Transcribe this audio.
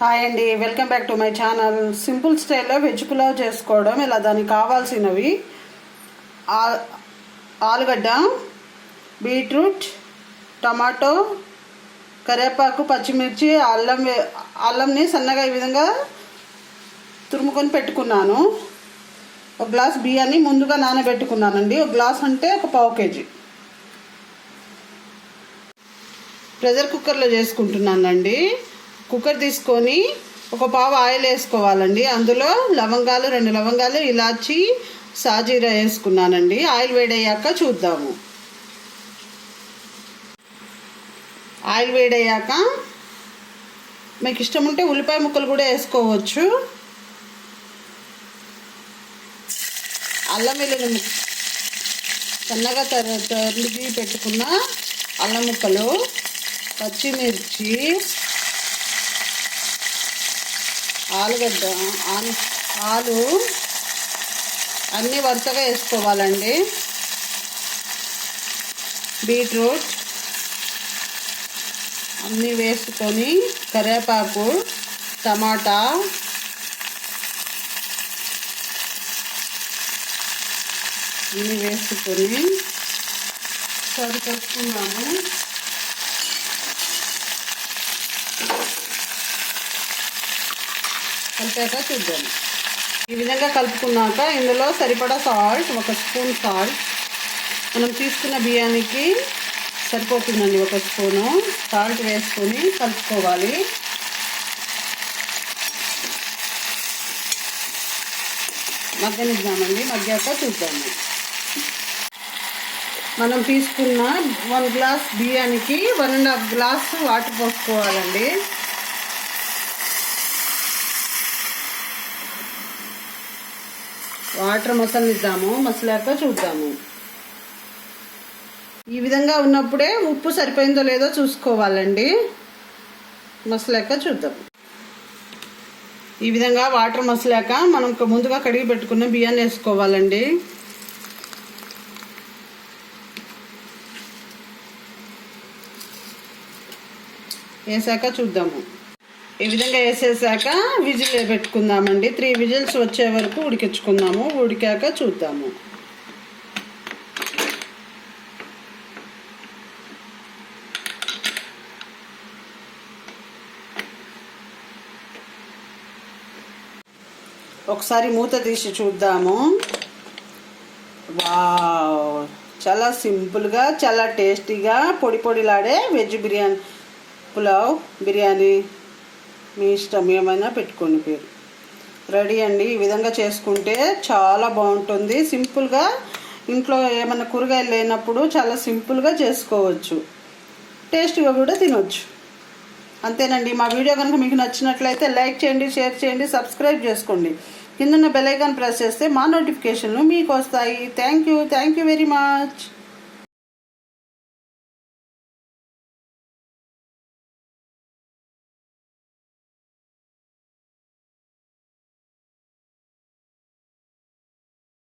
Hi అండి welcome back to my channel. Simple స్టైల్లో veg pulao చేసుకోవడం ఇలా దానికి కావాల్సినవి ఆ- ఆలుగడ్డ బీట్రూట్ టమాటో కరివేపాకు పచ్చిమిర్చి అల్లం అల్లంని సన్నగా ఈ విధంగా తురుముకొని పెట్టుకున్నాను. ఒక గ్లాస్ బియ్యాన్ని ముందుగా నానబెట్టుకున్నానండి. ఒక గ్లాస్ అంటే ఒక పావు కేజీ. ప్రెషర్ కుక్కర్లో చేసుకుంటున్నానండి. కుక్కర్ తీసుకొని ఒక పావు ఆయిల్ వేసుకోవాలండి. అందులో లవంగాలు రెండు లవంగాలు ఇలాచి సాజీరా వేసుకున్నానండి. ఆయిల్ వేడయ్యాక చూద్దాము. ఆయిల్ వేడయ్యాక మీకు ఇష్టం ఉంటే ఉల్లిపాయ ముక్కలు కూడా వేసుకోవచ్చు. అల్లం వెల్లుల్లి ముక్క సన్నగా తర తరిగి పెట్టుకున్న అల్లం ముక్కలు పచ్చిమిర్చి ఆలుగడ్డ ఆలు ఆలు అన్నీ వరుసగా వేసుకోవాలండి. బీట్రూట్ అన్నీ వేసుకొని కరివేపాకు టమాటా అన్నీ వేసుకొని సరిపెట్టుకున్నాము కలిపాక చూద్దాం. ఈ విధంగా కలుపుకున్నాక ఇందులో సరిపడా సాల్ట్ ఒక స్పూన్ సాల్ట్. మనం తీసుకున్న బియ్యానికి సరిపోతుందండి ఒక స్పూను. సాల్ట్ వేసుకొని కలుపుకోవాలి. మగ్గనిద్దామండి మగ్గాక చూద్దాము. మనం తీసుకున్న వన్ గ్లాస్ బియ్యానికి one and half glass water పోసుకోవాలండి. Water మసలిద్దాము మసలాక చూద్దాము. ఈ విధంగా ఉన్నప్పుడే ఉప్పు సరిపోయిందో లేదో చూసుకోవాలండి. మసలాక చూద్దాం. ఈ విధంగా వాటర్ మసలాక మనం ముందుగా కడిగి పెట్టుకున్న బియ్యాన్ని వేసుకోవాలండి. వేసాక చూద్దాము. ఈ విధంగా వేసేసాక విజిల్ పెట్టుకుందామండి. త్రీ విజిల్స్ వచ్చే వరకు ఉడికించుకుందాము. ఉడికాక చూద్దాము. ఒకసారి మూత తీసి చూద్దాము. వావ్! చాలా సింపుల్గా చాలా టేస్టీగా పొడి పొడిలాడే వెజ్ బిర్యానీ పులావ్ బిర్యానీ మీ ఇష్టం ఏమైనా పెట్టుకోండి పేరు. రెడీ అండి. ఈ విధంగా చేసుకుంటే చాలా బాగుంటుంది. సింపుల్గా ఇంట్లో ఏమైనా కూరగాయలు లేనప్పుడు చాలా సింపుల్గా చేసుకోవచ్చు. టేస్ట్గా కూడా తినొచ్చు. అంతేనండి. మా వీడియో కనుక మీకు నచ్చినట్లయితే లైక్ చేయండి షేర్ చేయండి సబ్స్క్రైబ్ చేసుకోండి. కిందన్న బెల్ ఐకాన్ ప్రెస్ చేస్తే మా నోటిఫికేషన్లు మీకు వస్తాయి. Thank you. Thank you very much.